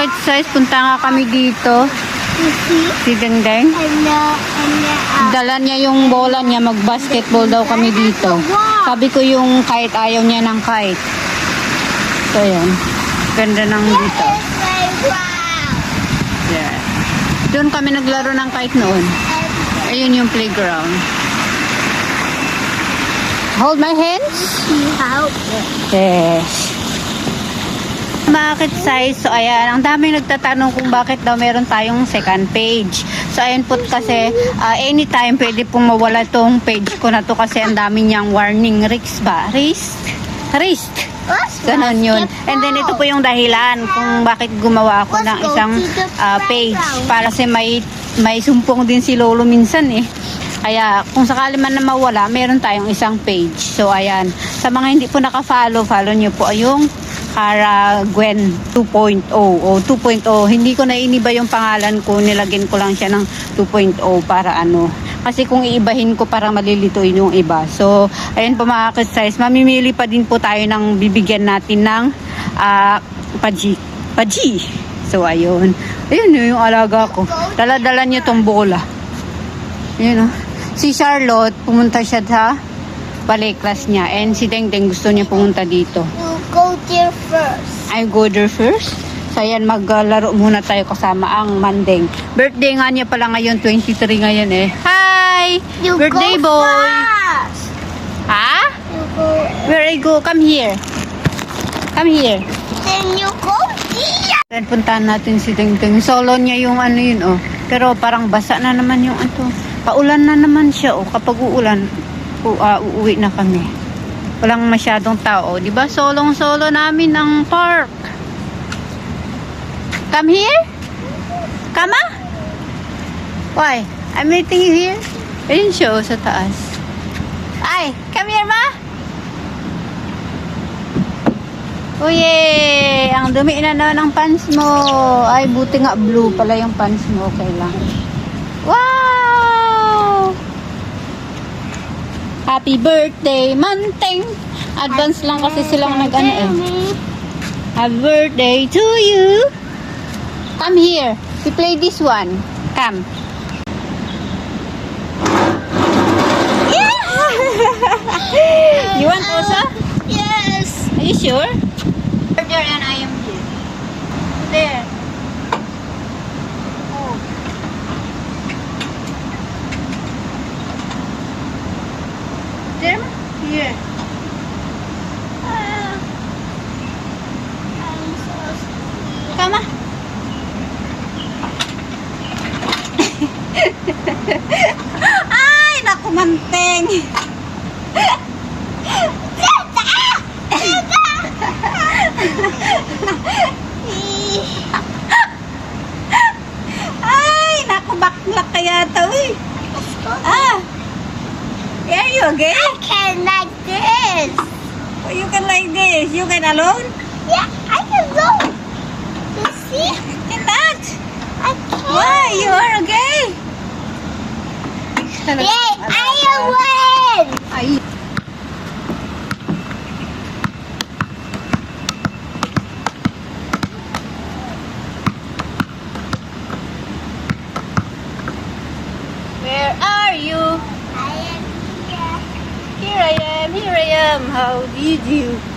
Bakit size? Punta nga kami dito. Si Dengdeng. Uh, Dala niya yung bola niya. Mag-basketball daw kami dito. Sabi ko yung kite, ayaw niya ng kite. So, yan. Ganda ng dito. Yeah. Doon kami naglaro ng kite noon. Ayun yung playground. Hold my hands. Yes. Bakit size? So, ayan. Ang daming nagtatanong kung bakit daw meron tayong second page. So, ayan po kasi ah, anytime pwede pong mawala tong page ko na to kasi ang dami niyang warning risk ba? Risk? Risk. Ganon yun. And then ito po yung dahilan kung bakit gumawa ako ng isang ah, page. Para kasi may, may sumpong din si Lolo minsan eh. Kaya kung sakali man na mawala, meron tayong isang page. So ayan, sa mga hindi po naka-follow, follow nyo po yung Kara Gwen 2.0 o 2.0. Hindi ko na iniba yung pangalan ko, nilagyan ko lang siya ng 2.0 para ano. Kasi kung iibahin ko para malilito yung iba. So, ayun po mga size mamimili pa din po tayo ng bibigyan natin ng ah, paji. Paji. So, ayun. Ayun yun yung alaga ko. Dala-dala niya tong bola. Yun oh. Si Charlotte, pumunta siya sa ballet class niya. And si Dengdeng gusto niya pumunta dito. You go there first. I go there first. So ayan, maglaro muna tayo kasama ang Mandeng. Birthday nga niya pala ngayon, 23 ngayon eh. Hi! You Birthday go boy! fast. Ha? You go, Where I go? Come here. Come here. then you go here. Then puntahan natin si Dengdeng. Solo niya yung ano yun oh. Pero parang basa na naman yung ano. Paulan na naman siya oh. Kapag uulan, u- ah, uuwi na kami. Walang masyadong tao. Ba? Solong-solo namin ang park. Come here? Come ah? Why? I'm waiting you here. Ayun siya oh, sa taas. Ay, come here ma. Uye! Ang dumi na naman ng pants mo. Ay, buti nga blue pala yung pants mo. Okay lang. Wow! Happy birthday, Manteng! Advance lang kasi silang nag ano eh. Happy birthday to you! Come here. We play this one. Come. Yeah! you want also? Yes. Are you sure? There? ma? Here. Ah. I'm so. Come on. Ay, naku manteng. To eh. Ah. Are you okay? I can like this. Oh, you can like this. You can alone? Yeah, I can go. You see? Cannot. I can. Why? You are okay? Yay! You? I am here. Here I am, here I am. How did you?